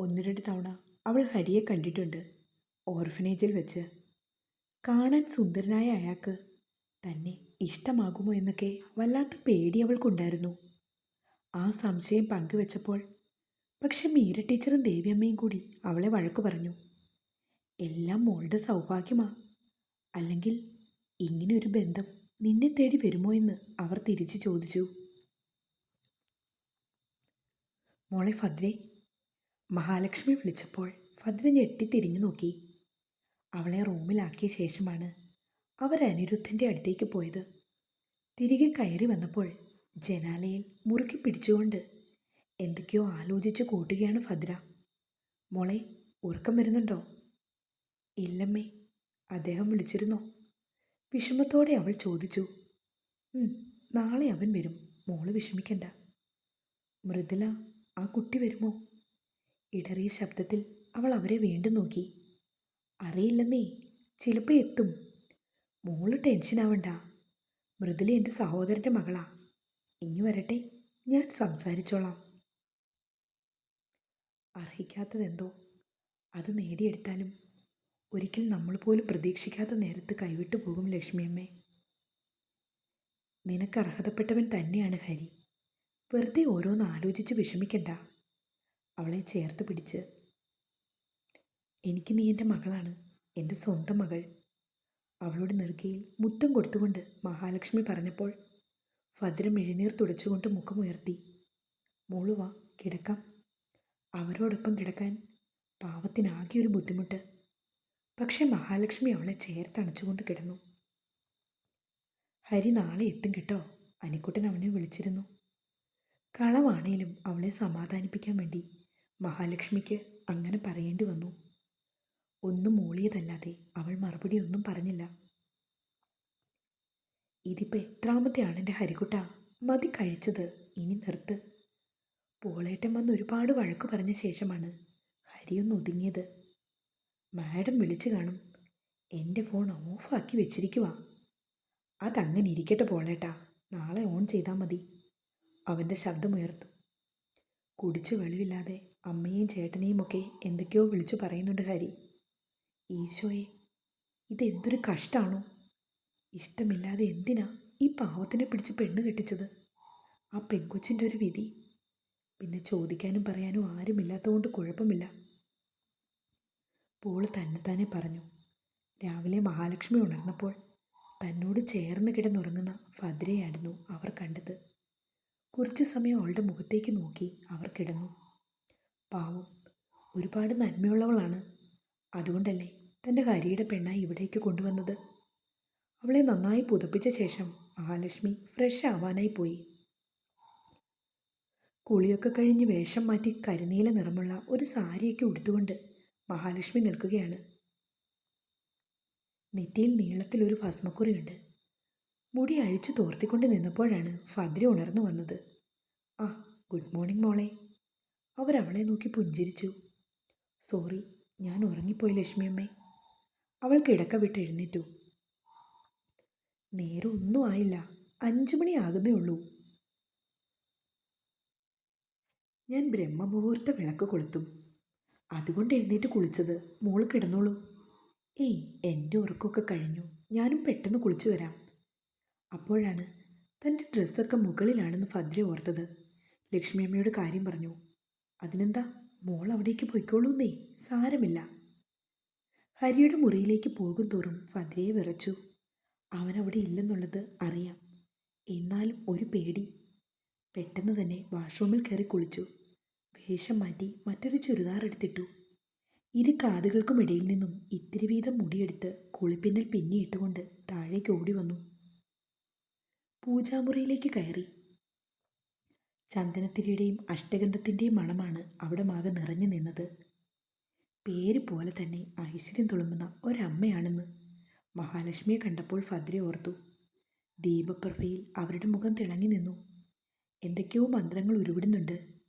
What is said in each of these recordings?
ഒന്ന് രണ്ട് തവണ അവൾ ഹരിയെ കണ്ടിട്ടുണ്ട് ഓർഫനേജിൽ വെച്ച്. കാണാൻ സുന്ദരനായ അയാൾക്ക് തന്നെ ഇഷ്ടമാകുമോ എന്നൊക്കെ വല്ലാത്ത പേടി അവൾക്കുണ്ടായിരുന്നു. ആ സംശയം പങ്കുവെച്ചപ്പോൾ പക്ഷെ മീര ടീച്ചറും ദേവിയമ്മയും കൂടി അവളെ വഴക്കു പറഞ്ഞു. എല്ലാം മോളുടെ സൗഭാഗ്യമാ. അല്ലെങ്കിൽ ഇങ്ങനെ ഒരു ബന്ധം നിന്നെ തേടി വരുമോ എന്ന് അവർ തിരിച്ചു ചോദിച്ചു. മോളെ ഭദ്രേ മഹാലക്ഷ്മി വിളിച്ചപ്പോൾ ഫദ്ര ഞെട്ടി തിരിഞ്ഞു നോക്കി. അവളെ റൂമിലാക്കിയ ശേഷമാണ് അവർ അനിരുദ്ധന്റെ അടുത്തേക്ക് പോയത്. തിരികെ കയറി വന്നപ്പോൾ ജനാലയിൽ മുറുക്കി പിടിച്ചുകൊണ്ട് എന്തൊക്കെയോ ആലോചിച്ച് കൂട്ടുകയാണ് ഫദ്ര മോളെ ഉറക്കം വരുന്നുണ്ടോ? ഇല്ലമ്മേ അദ്ദേഹം വിളിച്ചിരുന്നോ. വിഷമത്തോടെ അവൾ ചോദിച്ചു. നാളെ അവൻ വരും. മോൾ വിഷമിക്കണ്ട. മൃദുല ആ കുട്ടി വരുമോ? ഇടറിയ ശബ്ദത്തിൽ അവൾ അവരെ വീണ്ടും നോക്കി. അറിയില്ലെന്നേ ചിലപ്പോൾ എത്തും. മോൾ ടെൻഷനാവണ്ട മൃദുല എന്റെ സഹോദരന്റെ മകളാ. ഇനി വരട്ടെ ഞാൻ സംസാരിച്ചോളാം. അർഹിക്കാത്തതെന്തോ? അത് നേടിയെടുത്താലും ഒരിക്കൽ നമ്മൾ പോലും പ്രതീക്ഷിക്കാത്ത നേരത്ത് കൈവിട്ടു പോകും ലക്ഷ്മിയമ്മേ നിനക്ക് അർഹതപ്പെട്ടവൻ തന്നെയാണ് ഹരി. വെറുതെ ഓരോന്ന് ആലോചിച്ച് വിഷമിക്കണ്ട. അവളെ ചേർത്ത് പിടിച്ച് എനിക്ക് നീ എന്റെ മകളാണ് എന്റെ സ്വന്തം മകൾ. അവളുടെ നെറുകയിൽ മുത്തം കൊടുത്തുകൊണ്ട് മഹാലക്ഷ്മി പറഞ്ഞപ്പോൾ ഭദ്രം എഴുന്നീർ തുടച്ചുകൊണ്ട് മുഖമുയർത്തി മോളു കിടക്കാം. അവരോടൊപ്പം കിടക്കാൻ പാവത്തിനാകെ ഒരു ബുദ്ധിമുട്ട്. പക്ഷേ മഹാലക്ഷ്മി അവളെ ചേർത്തണച്ചുകൊണ്ട് കിടന്നു. ഹരി നാളെ എത്തും കേട്ടോ അനിക്കുട്ടൻ അവനെ വിളിച്ചിരുന്നു. കളവാണേലും അവളെ സമാധാനിപ്പിക്കാൻ വേണ്ടി മഹാലക്ഷ്മിക്ക് അങ്ങനെ പറയേണ്ടി വന്നു. ഒന്നും മൂളിയതല്ലാതെ അവൾ മറുപടി ഒന്നും പറഞ്ഞില്ല. ഇതിപ്പോൾ എത്രാമത്തെയാണ് എന്റെ ഹരികുട്ട? മതി കഴിച്ചത് ഇനി നിർത്ത്. പോളേട്ടൻ വന്ന് ഒരുപാട് വഴക്ക് പറഞ്ഞ ശേഷമാണ് ഹരിയൊന്ന് ഒതുങ്ങിയത്. മാഡം വിളിച്ചു കാണും. എന്റെ ഫോൺ ഓഫാക്കി വെച്ചിരിക്കുക അതങ്ങനെ ഇരിക്കട്ടെ പോളേട്ടാ. നാളെ ഓൺ ചെയ്താൽ മതി. അവന്റെ ശബ്ദമുയർത്തു. കുടിച്ചു വെളിവില്ലാതെ അമ്മയെയും ചേട്ടനെയും ഒക്കെ എന്തൊക്കെയോ വിളിച്ചു പറയുന്നുണ്ട് ഹരി. ഈശോയെ ഇതെന്തൊരു കഷ്ടമാണോ ഇഷ്ടമില്ലാതെ എന്തിനാ ഈ പാവത്തിനെ പിടിച്ച് പെണ്ണ് കെട്ടിച്ചത്? ആ പെങ്കൊച്ചിന്റെ ഒരു വിധി. പിന്നെ ചോദിക്കാനും പറയാനും ആരുമില്ലാത്തതുകൊണ്ട് കുഴപ്പമില്ല. പോൾ തന്നെത്താനെ പറഞ്ഞു. രാവിലെ മഹാലക്ഷ്മി ഉണർന്നപ്പോൾ തന്നോട് ചേർന്ന് കിടന്നുറങ്ങുന്ന ഭദ്രയായിരുന്നു അവർ കണ്ടത്. കുറച്ച് സമയം അവളുടെ മുഖത്തേക്ക് നോക്കി അവർ കിടന്നു. പാവം. ഒരുപാട് നന്മയുള്ളവളാണ്. അതുകൊണ്ടല്ലേ തന്റെ ഹരിയുടെ പെണ്ണായി ഇവിടേക്ക് കൊണ്ടുവന്നത്? അവളെ നന്നായി പുതപ്പിച്ച ശേഷം മഹാലക്ഷ്മി ഫ്രഷ് ആവാനായി പോയി. കുളിയൊക്കെ കഴിഞ്ഞ് വേഷം മാറ്റി കരിനീല നിറമുള്ള ഒരു സാരിയൊക്കെ ഉടുത്തുകൊണ്ട് മഹാലക്ഷ്മി നിൽക്കുകയാണ്. നെറ്റിയിൽ നീളത്തിലൊരു ഭസ്മക്കുറിയുണ്ട്. മുടി അഴിച്ചു തോർത്തിക്കൊണ്ട് നിന്നപ്പോഴാണ് ഫദ്രി ഉണർന്നു വന്നത്. ആ ഗുഡ് മോർണിംഗ് മോളെ. അവരവളെ നോക്കി പുഞ്ചിരിച്ചു. സോറി ഞാൻ ഉറങ്ങിപ്പോയി ലക്ഷ്മിയമ്മേ. അവൾ കിടക്ക വിട്ട് എഴുന്നേറ്റു. നേരം ഒന്നും ആയില്ല. അഞ്ചു മണിയാകുന്നേ ഉള്ളൂ. ഞാൻ ബ്രഹ്മമുഹൂർത്ത വിളക്ക് കൊളുത്തും. അതുകൊണ്ട് എഴുന്നേറ്റ് കുളിച്ചത്. മോൾ കിടന്നോളൂ. ഏയ് എന്റെ ഉറക്കമൊക്കെ കഴിഞ്ഞു. ഞാനും പെട്ടെന്ന് കുളിച്ചു വരാം. അപ്പോഴാണ് തന്റെ ഡ്രസ്സൊക്കെ മുകളിലാണെന്ന് ഭദ്ര ഓർത്തത്. ലക്ഷ്മിയമ്മയോട് കാര്യം പറഞ്ഞു. അതിനെന്താ? മോൾ അവിടേക്ക് പോയിക്കോളൂന്നേ. സാരമില്ല. ഹരിയുടെ മുറിയിലേക്ക് പോകും തോറും ഫദ്രയെ വിറച്ചു. അവൻ അവിടെ ഇല്ലെന്നുള്ളത് അറിയാം. എന്നാലും ഒരു പേടി. പെട്ടെന്ന് തന്നെ വാഷ്റൂമിൽ കയറി കുളിച്ചു. വേഷം മാറ്റി മറ്റൊരു ചുരിദാർ എടുത്തിട്ടു. ഇരു കാതുകൾക്കും ഇടയിൽ നിന്നും ഇത്തിരി വീതം മുടിയെടുത്ത് കുളിപ്പിന്നിൽ പിന്നെ ഇട്ടുകൊണ്ട് താഴേക്ക് ഓടി വന്നു. പൂജാമുറിയിലേക്ക് കയറി. ചന്ദനത്തിരിയുടെയും അഷ്ടഗന്ധത്തിന്റെയും മണമാണ് അവിടെ മാകെ നിറഞ്ഞു നിന്നത്. പേര് പോലെ തന്നെ ഐശ്വര്യം തുളുമ്പുന്ന ഒരമ്മയാണെന്ന് മഹാലക്ഷ്മിയെ കണ്ടപ്പോൾ ഫദ്രി ഓർത്തു. ദീപപ്രഭയിൽ അവരുടെ മുഖം തിളങ്ങി നിന്നു. എന്തൊക്കെയോ മന്ത്രങ്ങൾ ഉരുവിടുന്നുണ്ട്.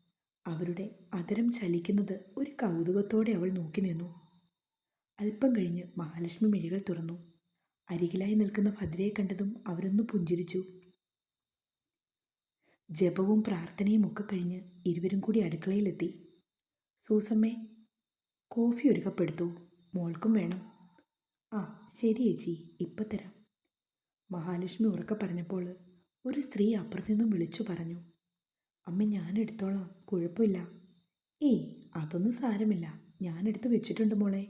അവരുടെ അതരം ചലിക്കുന്നത് ഒരു കൗതുകത്തോടെ അവൾ നോക്കി നിന്നു. അല്പം കഴിഞ്ഞ് മഹാലക്ഷ്മി മിഴികൾ തുറന്നു. അരികിലായി നിൽക്കുന്ന ഭദ്രയെ കണ്ടതും അവരൊന്ന് പുഞ്ചിരിച്ചു. ജപവും പ്രാർത്ഥനയും ഒക്കെ കഴിഞ്ഞ് ഇരുവരും കൂടി അടുക്കളയിലെത്തി. സൂസമ്മേ കോഫി ഒരു കപ്പ് മോൾക്കും വേണം. ആ ശരി ചേച്ചി ഇപ്പം തരാം. മഹാലക്ഷ്മി ഉറക്കെ പറഞ്ഞപ്പോൾ ഒരു സ്ത്രീ അപ്പുറത്തു നിന്നും വിളിച്ചു പറഞ്ഞു. അമ്മ ഞാൻ എടുത്തോളാം കുഴപ്പമില്ല. ഏയ് അതൊന്നും സാരമില്ല ഞാൻ എടുത്ത് വെച്ചിട്ടുണ്ട് മോളെ.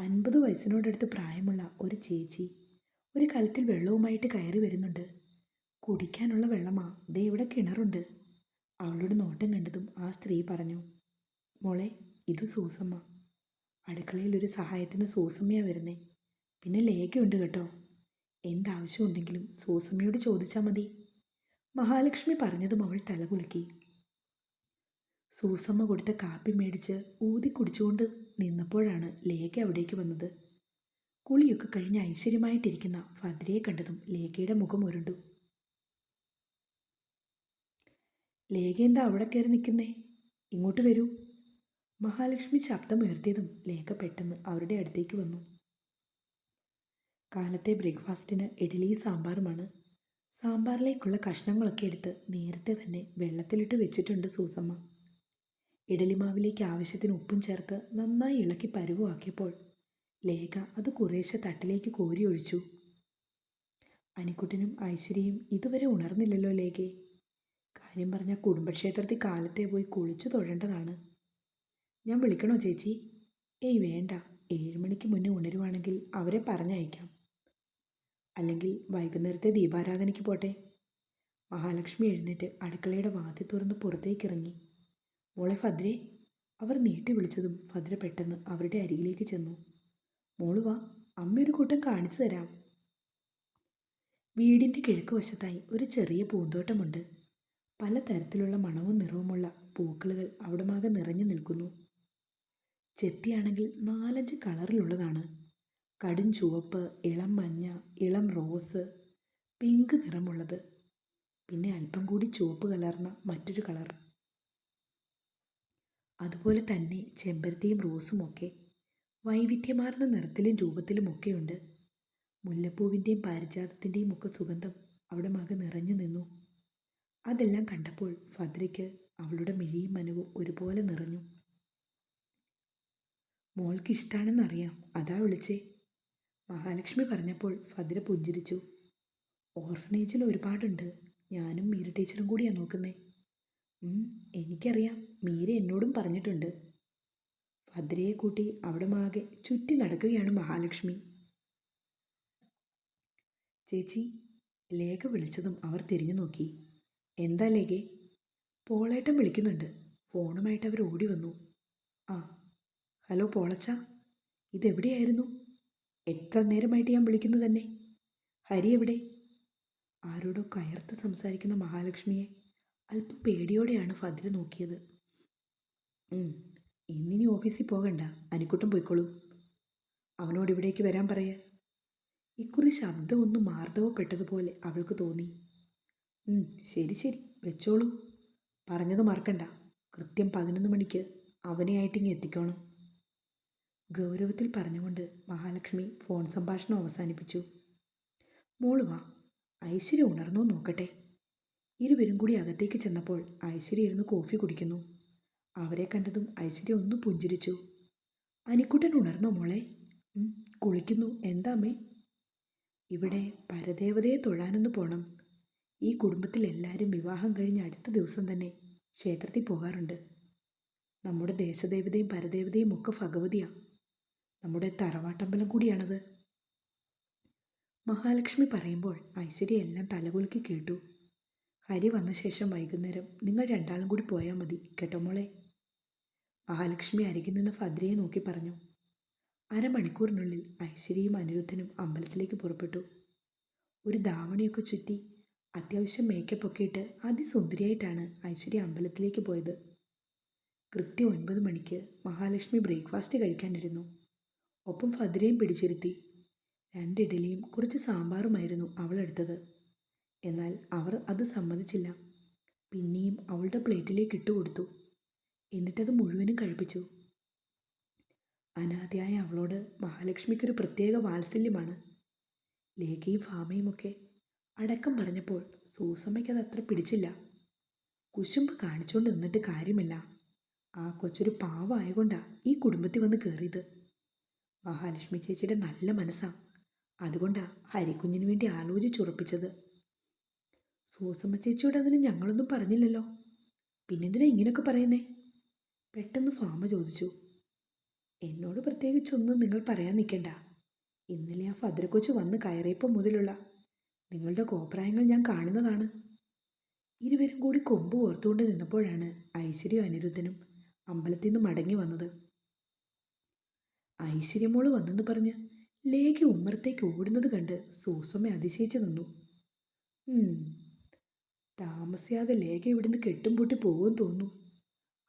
അൻപത് വയസ്സിനോടടുത്ത് പ്രായമുള്ള ഒരു ചേച്ചി ഒരു കലത്തിൽ വെള്ളവുമായിട്ട് കയറി വരുന്നുണ്ട്. കുടിക്കാനുള്ള വെള്ളമാ. ദേ ഇവിടെ കിണറുണ്ട്. അവളുടെ നോട്ടം കണ്ടതും ആ സ്ത്രീ പറഞ്ഞു മോളെ ഇത് സൂസമ്മ. അടുക്കളയിൽ ഒരു സഹായത്തിന് സൂസമ്മയാണ് വരുന്നേ. പിന്നെ ലേഖയുണ്ട് കേട്ടോ. എന്താവശ്യമുണ്ടെങ്കിലും സൂസമ്മയോട് ചോദിച്ചാൽ മതി. മഹാലക്ഷ്മി പറഞ്ഞതും അവൾ തലകുലുക്കി സൂസമ്മ കൊടുത്ത കാപ്പി മേടിച്ച് ഊതി കുടിച്ചുകൊണ്ട് നിന്നപ്പോഴാണ് ലേഖ അവിടേക്ക് വന്നത്. കുളിയൊക്കെ കഴിഞ്ഞ് ഐശ്വര്യമായിട്ടിരിക്കുന്ന ഭദ്രയെ കണ്ടതും ലേഖയുടെ മുഖം ഉരുണ്ടു. ലേഖ എന്താ അവിടെ കയറി നിൽക്കുന്നേ? ഇങ്ങോട്ട് വരൂ. മഹാലക്ഷ്മി ശബ്ദം ഉയർത്തിയതും ലേഖ പെട്ടെന്ന് അവരുടെ അടുത്തേക്ക് വന്നു. കാലത്തെ ബ്രേക്ക്ഫാസ്റ്റിന് ഇഡ്ഡലി സാമ്പാറുമാണ്. സാമ്പാറിലേക്കുള്ള കഷ്ണങ്ങളൊക്കെ എടുത്ത് നേരത്തെ തന്നെ വെള്ളത്തിലിട്ട് വെച്ചിട്ടുണ്ട് സൂസമ്മ. ഇഡലി മാവിലേക്ക് ആവശ്യത്തിന് ഉപ്പും ചേർത്ത് നന്നായി ഇളക്കി പരുവാക്കിയപ്പോൾ ലേഖ അത് കുറേശ്ശെ തട്ടിലേക്ക് കോരി ഒഴിച്ചു അനിക്കുട്ടനും ഐശ്വര്യയും ഇതുവരെ ഉണർന്നില്ലല്ലോ ലേഖയെ കാര്യം പറഞ്ഞാൽ കുടുംബക്ഷേത്രത്തിൽ കാലത്തെ പോയി കുളിച്ചു തൊഴേണ്ടതാണ്. ഞാൻ വിളിക്കണോ ചേച്ചി? ഏയ് വേണ്ട. ഏഴ് മണിക്ക് മുന്നേ ഉണരുവാണെങ്കിൽ അവരെ പറഞ്ഞയക്കാം. അല്ലെങ്കിൽ വൈകുന്നേരത്തെ ദീപാരാധനയ്ക്ക് പോട്ടെ. മഹാലക്ഷ്മി എഴുന്നേറ്റ് അടുക്കളയുടെ വാതി തുറന്ന് പുറത്തേക്ക് ഇറങ്ങി മോളെ ഭദ്രേ അവർ നീട്ടി വിളിച്ചതും ഭദ്ര പെട്ടെന്ന് അവരുടെ അരികിലേക്ക് ചെന്നു. മോൾ വാ അമ്മ ഒരു കൂട്ടം കാണിച്ചു തരാം. വീടിന്റെ കിഴക്ക് വശത്തായി ഒരു ചെറിയ പൂന്തോട്ടമുണ്ട്. പലതരത്തിലുള്ള മണവും നിറവുമുള്ള പൂക്കളുകൾ അവിടമാകെ നിറഞ്ഞു നിൽക്കുന്നു. ചെത്തിയാണെങ്കിൽ നാലഞ്ച് കളറിലുള്ളതാണ്. കടും ചുവപ്പ് ഇളം മഞ്ഞ ഇളം റോസ് പിങ്ക് നിറമുള്ളത്. പിന്നെ അല്പം കൂടി ചുവപ്പ് കലർന്ന മറ്റൊരു കളർ. അതുപോലെ തന്നെ ചെമ്പരത്തിയും റോസും ഒക്കെ വൈവിധ്യമാർന്ന നിറത്തിലും രൂപത്തിലുമൊക്കെയുണ്ട് മുല്ലപ്പൂവിന്റെയും പാരിജാതത്തിന്റെയും ഒക്കെ സുഗന്ധം അവിടെ മക നിറഞ്ഞു നിന്നു. അതെല്ലാം കണ്ടപ്പോൾ ഫദ്രിക്ക് അവളുടെ മിഴിയും മനവും ഒരുപോലെ നിറഞ്ഞു. മോൾക്ക് ഇഷ്ടാണെന്നറിയാം അതാ വിളിച്ചേ. മഹാലക്ഷ്മി പറഞ്ഞപ്പോൾ ഫദ്ര പുഞ്ചിരിച്ചു. ഓർഫനേജിൽ ഒരുപാടുണ്ട്. ഞാനും മീര ടീച്ചറും കൂടിയാണ് നോക്കുന്നേ. എനിക്കറിയാം. മീര എന്നോടും പറഞ്ഞിട്ടുണ്ട്. ഭദ്രയെ കൂട്ടി അവിടെ മാകെ ചുറ്റി നടക്കുകയാണ് മഹാലക്ഷ്മി. ചേച്ചി ലേഖ വിളിച്ചതും അവർ തിരിഞ്ഞു നോക്കി. എന്താ ലേഖേ പോളേട്ടൻ വിളിക്കുന്നുണ്ട്. ഫോണുമായിട്ട് അവർ ഓടി വന്നു. ആ ഹലോ പോളച്ച ഇതെവിടെയായിരുന്നു? എത്ര നേരമായിട്ട് ഞാൻ വിളിക്കുന്നു തന്നെ? ഹരി എവിടെ? ആരോടോ കയർത്ത് സംസാരിക്കുന്ന മഹാലക്ഷ്മിയെ അല്പം പേടിയോടെയാണ് ഭദ്ര നോക്കിയത്. ഇന്നിനി ഓഫീസിൽ പോകണ്ട. അനിക്കുട്ടം പോയിക്കോളും. അവനോട് ഇവിടേക്ക് വരാൻ പറയേ. ഇക്കുറി ശബ്ദം ഒന്ന് മാർദ്ദവപ്പെട്ടതുപോലെ അവൾക്ക് തോന്നി. ശരി ശരി. വെച്ചോളൂ. പറഞ്ഞത് മറക്കണ്ട. കൃത്യം പതിനൊന്ന് മണിക്ക് അവനെയായിട്ടിങ്ങ് എത്തിക്കോണം. ഗൗരവത്തിൽ പറഞ്ഞുകൊണ്ട് മഹാലക്ഷ്മി ഫോൺ സംഭാഷണം അവസാനിപ്പിച്ചു. മോൾ വാ. ഐശ്വര്യ ഉണർന്നോ നോക്കട്ടെ. ഇരുവരും കൂടി അകത്തേക്ക് ചെന്നപ്പോൾ ഐശ്വര്യ ഇരുന്ന് കോഫി കുടിക്കുന്നു. അവരെ കണ്ടതും ഐശ്വര്യ ഒന്ന് പുഞ്ചിരിച്ചു. അനിക്കുട്ടൻ ഉണർന്നോ മോളെ? കുളിക്കുന്നു. എന്താ അമ്മേ? ഇവിടെ പരദേവതയെ തൊഴാനൊന്ന് പോണം. ഈ കുടുംബത്തിൽ എല്ലാവരും വിവാഹം കഴിഞ്ഞ അടുത്ത ദിവസം തന്നെ ക്ഷേത്രത്തിൽ പോകാറുണ്ട്. നമ്മുടെ ദേശദേവതയും പരദേവതയും ഒക്കെ ഭഗവതിയാണ് നമ്മുടെ തറവാട്ടമ്പലം കൂടിയാണത്. മഹാലക്ഷ്മി പറയുമ്പോൾ ഐശ്വര്യ എല്ലാം തലകുലുക്കി കേട്ടു. ഹരി വന്ന ശേഷം വൈകുന്നേരം നിങ്ങൾ രണ്ടാളും കൂടി പോയാൽ മതി കേട്ടോ മോളെ? മഹാലക്ഷ്മി അരികിൽ നിന്ന് ഭദ്രയെ നോക്കി പറഞ്ഞു. അരമണിക്കൂറിനുള്ളിൽ ഐശ്വര്യയും അനിരുദ്ധനും അമ്പലത്തിലേക്ക് പുറപ്പെട്ടു. ഒരു ധാവണിയൊക്കെ ചുറ്റി അത്യാവശ്യം മേക്കപ്പ് ഒക്കെ ഇട്ട് അതിസുന്ദരിയായിട്ടാണ് ഐശ്വര്യ അമ്പലത്തിലേക്ക് പോയത്. കൃത്യം ഒൻപത് മണിക്ക് മഹാലക്ഷ്മി ബ്രേക്ക്ഫാസ്റ്റ് കഴിക്കാനിരുന്നു. ഒപ്പം ഭദ്രയും പിടിച്ചിരുത്തി. രണ്ട് ഇഡലിയും കുറച്ച് സാമ്പാറുമായിരുന്നു അവൾ എടുത്തത്. എന്നാൽ അവർ അത് സമ്മതിച്ചില്ല. പിന്നെയും അവളുടെ പ്ലേറ്റിലേക്ക് ഇട്ടുകൊടുത്തു എന്നിട്ടത് മുഴുവനും കഴിപ്പിച്ചു. അനാഥയായ അവളോട് മഹാലക്ഷ്മിക്കൊരു പ്രത്യേക വാത്സല്യമാണ്. ലേഖയും ഫാമയുമൊക്കെ അടക്കം പറഞ്ഞപ്പോൾ സൂസമ്മയ്ക്കത് അത്ര പിടിച്ചില്ല. കുശുമ്പ് കാണിച്ചുകൊണ്ട് നിന്നിട്ട് കാര്യമില്ല. ആ കൊച്ചൊരു പാവമായതുകൊണ്ടാ ഈ കുടുംബത്തിൽ വന്ന് കയറിയത് മഹാലക്ഷ്മി ചേച്ചിയുടെ നല്ല മനസ്സാ. അതുകൊണ്ടാ ഹരിക്കുഞ്ഞിന് വേണ്ടി ആലോചിച്ചുറപ്പിച്ചത് സൂസമ്മ ചേച്ചിയോട് അതിന് ഞങ്ങളൊന്നും പറഞ്ഞില്ലല്ലോ. പിന്നെന്തിനാ ഇങ്ങനെയൊക്കെ പറയുന്നേ? പെട്ടെന്ന് ഫാമ ചോദിച്ചു. എന്നോട് പ്രത്യേകിച്ചൊന്നും നിങ്ങൾ പറയാൻ നിൽക്കണ്ട. ഇന്നലെ ആ ഫദ്രക്കൊച്ച് വന്ന് കയറിയപ്പോൾ മുതലുള്ള നിങ്ങളുടെ കോപ്രായങ്ങൾ ഞാൻ കാണുന്നതാണ്. ഇരുവരും കൂടി കൊമ്പ് ഓർത്തുകൊണ്ട് നിന്നപ്പോഴാണ് ഐശ്വര്യവും അനിരുദ്ധനും അമ്പലത്തിൽ നിന്ന് മടങ്ങി വന്നത്. ഐശ്വര്യമോൾ വന്നെന്ന് പറഞ്ഞ് ലേഖ ഉമ്മറത്തേക്ക് ഓടുന്നത് കണ്ട് സൂസമ്മ അതിശയിച്ചു നിന്നു. താമസിയാതെ ലേഖ ഇവിടുന്ന് കെട്ടും പൂട്ടി പോകുമെന്ന് തോന്നുന്നു.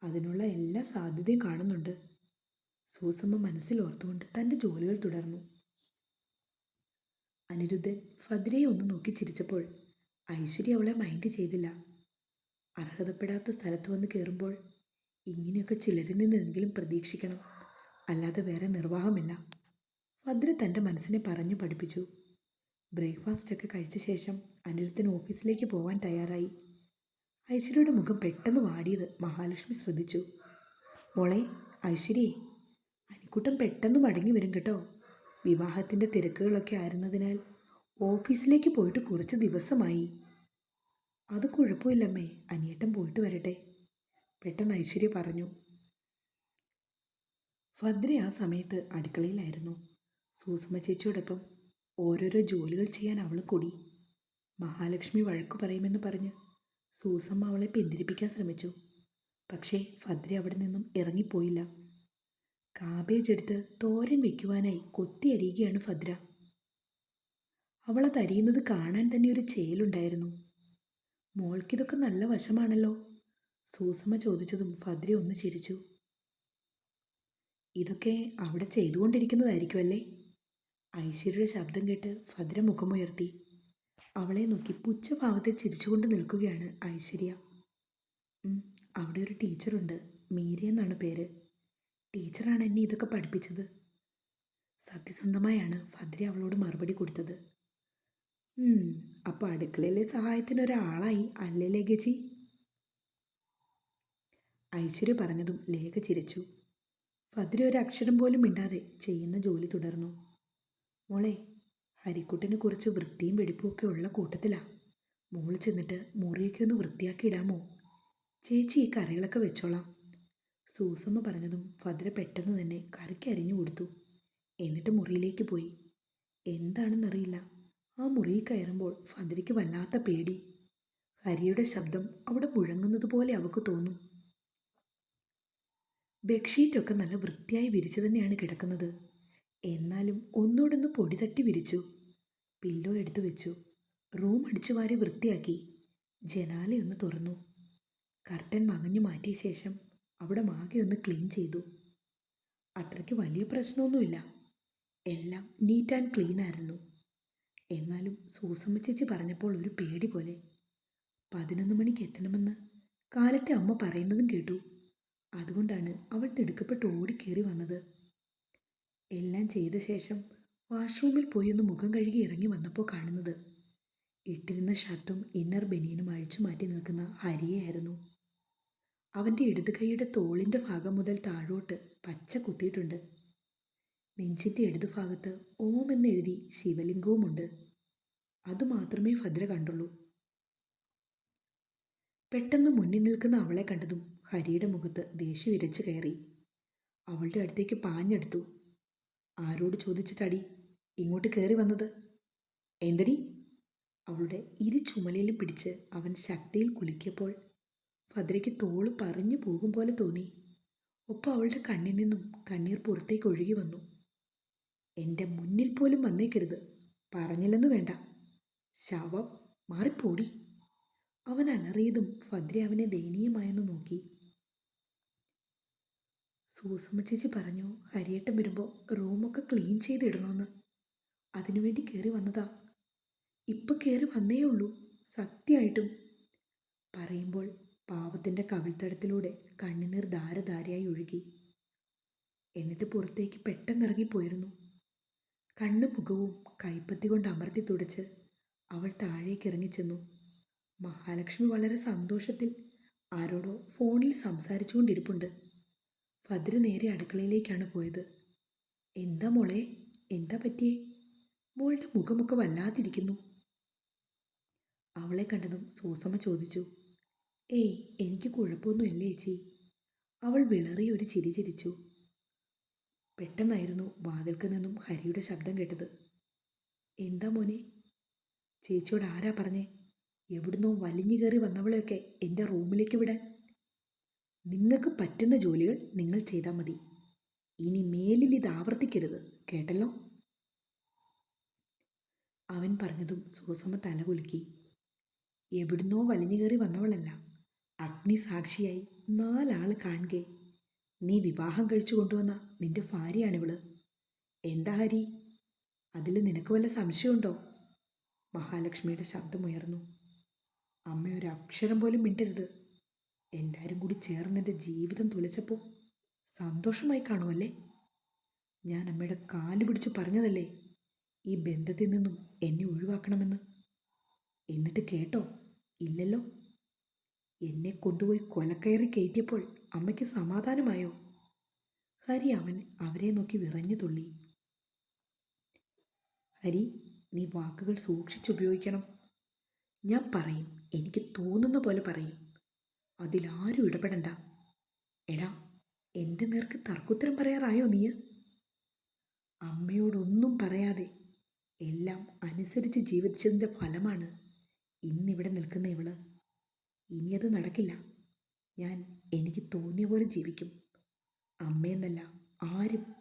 അതിനുള്ള എല്ലാ സാധ്യതയും കാണുന്നുണ്ട്. സൂസമ്മ മനസ്സിൽ ഓർത്തുകൊണ്ട് തന്റെ ജോലികൾ തുടർന്നു. അനിരുദ്ധൻ ഫദ്രയെ ഒന്ന് നോക്കി ചിരിച്ചപ്പോൾ ഐശ്വര്യ അവളെ മൈൻഡ് ചെയ്തില്ല. അർഹതപ്പെടാത്ത സ്ഥലത്ത് വന്ന് കയറുമ്പോൾ ഇങ്ങനെയൊക്കെ ചിലരിൽ നിന്നെങ്കിലും പ്രതീക്ഷിക്കണം. അല്ലാതെ വേറെ നിർവാഹമില്ല. ഫദ്ര തന്റെ മനസ്സിനെ പറഞ്ഞു പഠിപ്പിച്ചു. ബ്രേക്ക്ഫാസ്റ്റൊക്കെ കഴിച്ച ശേഷം അനിരുദ്ധൻ ഓഫീസിലേക്ക് പോകാൻ തയ്യാറായി. ഐശ്വര്യയുടെ മുഖം പെട്ടെന്ന് വാടിയത് മഹാലക്ഷ്മി ശ്രദ്ധിച്ചു. മോളെ ഐശ്വര്യേ അനിക്കുട്ടം പെട്ടെന്ന് മടങ്ങി വരും കേട്ടോ. വിവാഹത്തിന്റെ തിരക്കുകളൊക്കെ ആയിരുന്നതിനാൽ ഓഫീസിലേക്ക് പോയിട്ട് കുറച്ച് ദിവസമായി. അത് കുഴപ്പമില്ലമ്മേ അനിയേട്ടൻ പോയിട്ട് വരട്ടെ പെട്ടെന്ന് ഐശ്വര്യ പറഞ്ഞു. ഭദ്ര ആ സമയത്ത് അടുക്കളയിലായിരുന്നു. സൂസമ്മ ചേച്ചിയോടൊപ്പം ഓരോരോ ജോലികൾ ചെയ്യാൻ അവൾ കൂടി. മഹാലക്ഷ്മി വഴക്കു പറയുമെന്ന് പറഞ്ഞ് സൂസമ്മ അവളെ പിന്തിരിപ്പിക്കാൻ ശ്രമിച്ചു. പക്ഷേ ഭദ്ര അവിടെ നിന്നും ഇറങ്ങിപ്പോയില്ല. കാബേജ് എടുത്ത് തോരൻ വെക്കുവാനായി കൊത്തി അരിയുകയാണ് ഭദ്ര. അവളത് അരിയുന്നത് കാണാൻ തന്നെ ഒരു ചേലുണ്ടായിരുന്നു. മോൾക്കിതൊക്കെ നല്ല വശമാണല്ലോ? സൂസമ്മ ചോദിച്ചതും ഭദ്ര ഒന്ന് ചിരിച്ചു. ഇതൊക്കെ അവിടെ ചെയ്തുകൊണ്ടിരിക്കുന്നതായിരിക്കുമല്ലേ? ഐശ്വര്യയുടെ ശബ്ദം കേട്ട് ഭദ്ര മുഖമുയർത്തി. അവളെ നോക്കി പുച്ഛഭാവത്തിൽ ചിരിച്ചുകൊണ്ട് നിൽക്കുകയാണ് ഐശ്വര്യ. അവിടെ ഒരു ടീച്ചറുണ്ട്. മീര എന്നാണ് പേര്. ടീച്ചറാണ് എന്നെ ഇതൊക്കെ പഠിപ്പിച്ചത്. സത്യസന്ധമായാണ് ഭദ്ര അവളോട് മറുപടി കൊടുത്തത്. അപ്പോൾ അടുക്കളയിലെ സഹായത്തിന് ഒരാളായി അല്ലേ ലേഖജി ഐശ്വര്യ പറഞ്ഞതും ലേഖ ചിരിച്ചു. ഭദ്ര ഒരു അക്ഷരം പോലും മിണ്ടാതെ ചെയ്യുന്ന ജോലി തുടർന്നു. മോളെ ഹരിക്കുട്ടിനെ കുറിച്ച് വൃത്തിയും വെടിപ്പുമൊക്കെ ഉള്ള കൂട്ടത്തിലാ. മോൾ ചെന്നിട്ട് മുറിയൊക്കെ ഒന്ന് വൃത്തിയാക്കി ഇടാമോ ചേച്ചി ഈ കറികളൊക്കെ വെച്ചോളാം. സൂസമ്മ പറഞ്ഞതും ഫതിര പെട്ടെന്ന് തന്നെ കറിക്ക് അരിഞ്ഞു കൊടുത്തു. എന്നിട്ട് മുറിയിലേക്ക് പോയി. എന്താണെന്നറിയില്ല. ആ മുറിയിൽ കയറുമ്പോൾ ഫതിരയ്ക്ക് വല്ലാത്ത പേടി. ഹരിയുടെ ശബ്ദം അവിടെ മുഴങ്ങുന്നത് പോലെ അവൾക്ക് തോന്നും. ബെഡ്ഷീറ്റൊക്കെ നല്ല വൃത്തിയായി വിരിച്ചു തന്നെയാണ് കിടക്കുന്നത്. എന്നാലും ഒന്നോടൊന്ന് പൊടി തട്ടി വിരിച്ചു. പില്ലോ എടുത്തു വെച്ചു. റൂം അടിച്ചു വാരി വൃത്തിയാക്കി. ജനാലയൊന്ന് തുറന്നു. കർട്ടൻ മകഞ്ഞു മാറ്റിയ ശേഷം അവിടെ മാകെ ഒന്ന് ക്ലീൻ ചെയ്തു. അത്രയ്ക്ക് വലിയ പ്രശ്നമൊന്നുമില്ല. എല്ലാം നീറ്റ് ആൻഡ് ക്ലീൻ ആയിരുന്നു. എന്നാലും സൂസമ്മ ചേച്ചി പറഞ്ഞപ്പോൾ ഒരു പേടി പോലെ. പതിനൊന്ന് മണിക്ക് എത്തണമെന്ന് കാലത്തെ അമ്മ പറയുന്നതും കേട്ടു. അതുകൊണ്ടാണ് അവൾ തിടുക്കപ്പെട്ട് ഓടിക്കേറി വന്നത്. എല്ലാം ചെയ്ത ശേഷം വാഷ്റൂമിൽ പോയി ഒന്ന് മുഖം കഴുകി ഇറങ്ങി വന്നപ്പോൾ കാണുന്നത്. ഇട്ടിരുന്ന ഷർട്ടും ഇന്നർ ബനിയനും അഴിച്ചു മാറ്റി നിൽക്കുന്ന ഹരിയായിരുന്നു അവന്റെ ഇടത് കൈയുടെ തോളിന്റെ ഭാഗം മുതൽ താഴോട്ട് പച്ച കുത്തിയിട്ടുണ്ട്. നെഞ്ചിന്റെ ഇടതു ഭാഗത്ത് ഓം എന്നെഴുതി ശിവലിംഗവുമുണ്ട്. അതുമാത്രമേ ഭദ്ര കണ്ടുള്ളൂ. പെട്ടെന്ന് മുന്നിൽ നിൽക്കുന്ന അവളെ കണ്ടതും ഹരിയുടെ മുഖത്ത് ദേഷ്യം വിരച്ചു കയറി. അവളുടെ അടുത്തേക്ക് പാഞ്ഞെടുത്തു. ആരോട് ചോദിച്ചിട്ടടി ഇങ്ങോട്ട് കയറി വന്നത്? എന്തടി? അവളുടെ ഇരു ചുമലയിലും പിടിച്ച് അവൻ ശക്തിയിൽ കുലുക്കിയപ്പോൾ ഭദ്രയ്ക്ക് തോൾ പറഞ്ഞു പോകും പോലെ തോന്നി. ഒപ്പം അവളുടെ കണ്ണിൽ നിന്നും കണ്ണീർ പുറത്തേക്ക് ഒഴുകി വന്നു. എന്റെ മുന്നിൽ പോലും വന്നേക്കരുത്. പറഞ്ഞില്ലെന്ന് വേണ്ട. ശവം മാറിപ്പോടി. അവൻ അലറിയതും ഭദ്ര അവനെ ദയനീയമായെന്ന് നോക്കി. സൂസമ്മ ചേച്ചി പറഞ്ഞു ഹരിയേട്ടൻ വരുമ്പോൾ റൂമൊക്കെ ക്ലീൻ ചെയ്തിടണമെന്ന് അതിനുവേണ്ടി കയറി വന്നതാ. ഇപ്പം കയറി വന്നേ ഉള്ളൂ സത്യമായിട്ടും. പറയുമ്പോൾ പാവത്തിന്റെ കവിൾത്തടത്തിലൂടെ കണ്ണുനീർ ധാരധാരയായി ഒഴുകി. എന്നിട്ട് പുറത്തേക്ക് പെട്ടെന്നിറങ്ങിപ്പോയിരുന്നു കണ്ണും മുഖവും കൈപ്പത്തി കൊണ്ട് അമർത്തി തുടച്ച് അവൾ താഴേക്ക് ഇറങ്ങിച്ചെന്നു മഹാലക്ഷ്മി വളരെ സന്തോഷത്തിൽ ആരോടോ ഫോണിൽ സംസാരിച്ചുകൊണ്ടിരിപ്പുണ്ട് ഫദ്ര നേരെ അടുക്കളയിലേക്കാണ് പോയത്. എന്താ മോളെ? എന്താ പറ്റിയേ? മോളുടെ മുഖമൊക്കെ വല്ലാതിരിക്കുന്നു. അവളെ കണ്ടതും സൂസമ്മ ചോദിച്ചു. ഏയ് എനിക്ക് കുഴപ്പമൊന്നുമില്ല ചേച്ചി? അവൾ വിളറി ഒരു ചിരി ചിരിച്ചു. പെട്ടെന്നായിരുന്നു വാതിൽക്ക് നിന്നും ഹരിയുടെ ശബ്ദം കേട്ടത്. എന്താ മോനെ? ചേച്ചിയോട് ആരാ പറഞ്ഞേ? എവിടുന്നോ വലിഞ്ഞു കയറി വന്നവളെയൊക്കെ എന്റെ റൂമിലേക്ക് വിടാൻ. നിങ്ങൾക്ക് പറ്റുന്ന ജോലികൾ നിങ്ങൾ ചെയ്താൽ മതി. ഇനി മേലിൽ ഇത് ആവർത്തിക്കരുത് കേട്ടല്ലോ? അവൻ പറഞ്ഞതും സൂസമ്മ തലകുലുക്കി എവിടുന്നോ വലിഞ്ഞു കയറി വന്നവളല്ല. അഗ്നി സാക്ഷിയായി നാലാൾ കാണുകെ. നീ വിവാഹം കഴിച്ചു കൊണ്ടുവന്ന നിന്റെ ഭാര്യയാണിവൾ. എന്താ ഹരി? അതിൽ നിനക്ക് വല്ല സംശയമുണ്ടോ? മഹാലക്ഷ്മിയുടെ ശബ്ദമുയർന്നു. അമ്മ ഒരു അക്ഷരം പോലും മിണ്ടരുത്. എല്ലാവരും കൂടി ചേർന്ന് എന്റെ ജീവിതം തുലച്ചപ്പോൾ സന്തോഷമായി കാണുമല്ലേ ഞാൻ അമ്മയുടെ കാൽ പിടിച്ച് പറഞ്ഞതല്ലേ ഈ ബന്ധത്തിൽ നിന്നും എന്നെ ഒഴിവാക്കണമെന്ന്? എന്നിട്ട് കേട്ടോ? ഇല്ലല്ലോ? എന്നെ കൊണ്ടുപോയി കൊലക്കയറി കയറ്റിയപ്പോൾ അമ്മയ്ക്ക് സമാധാനമായോ? ഹരി അവൻ അവരെ നോക്കി വിറഞ്ഞു തുള്ളി. ഹരി നീ വാക്കുകൾ സൂക്ഷിച്ചുപയോഗിക്കണം. ഞാൻ പറയും എനിക്ക് തോന്നുന്ന പോലെ പറയും. അതിലാരും ഇടപെടണ്ട. എടാ എന്റെ നേർക്ക് തർക്കുത്തരം പറയാറായോ നീ അമ്മയോടൊന്നും പറയാതെ എല്ലാം അനുസരിച്ച് ജീവിച്ചതിന്റെ ഫലമാണ് ഇന്നിവിടെ നിൽക്കുന്ന ഇവൾ. ഇനിയത് നടക്കില്ല. ഞാൻ എനിക്ക് തോന്നിയ പോലെ ജീവിക്കും. അമ്മയെന്നല്ല ആരും.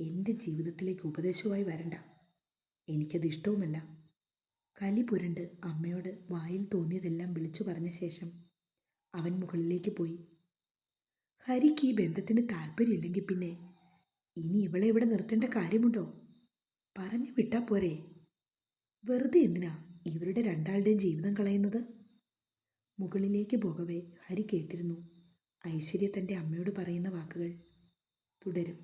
എന്റെ ജീവിതത്തിലേക്ക് ഉപദേശമായി വരണ്ട. എനിക്കത് ഇഷ്ടവുമല്ല. കലി പുരണ്ട് അമ്മയോട് വായിൽ തോന്നിയതെല്ലാം വിളിച്ചു പറഞ്ഞ ശേഷം അവൻ മുകളിലേക്ക് പോയി. ഹരിക്ക് ഈ ബന്ധത്തിന് താല്പര്യമില്ലെങ്കിൽ പിന്നെ ഇനി ഇവളെ ഇവിടെ നിർത്തേണ്ട കാര്യമുണ്ടോ? പറഞ്ഞു വിട്ടാ പോരെ. വെറുതെ എന്തിനാ ഇവരുടെ രണ്ടാളുടെയും ജീവിതം കളയുന്നത്? മുകളിലേക്ക് പോകവേ ഹരി കേട്ടിരുന്നു. ഐശ്വര്യ തന്റെ അമ്മയോട് പറയുന്ന വാക്കുകൾ തുടരും.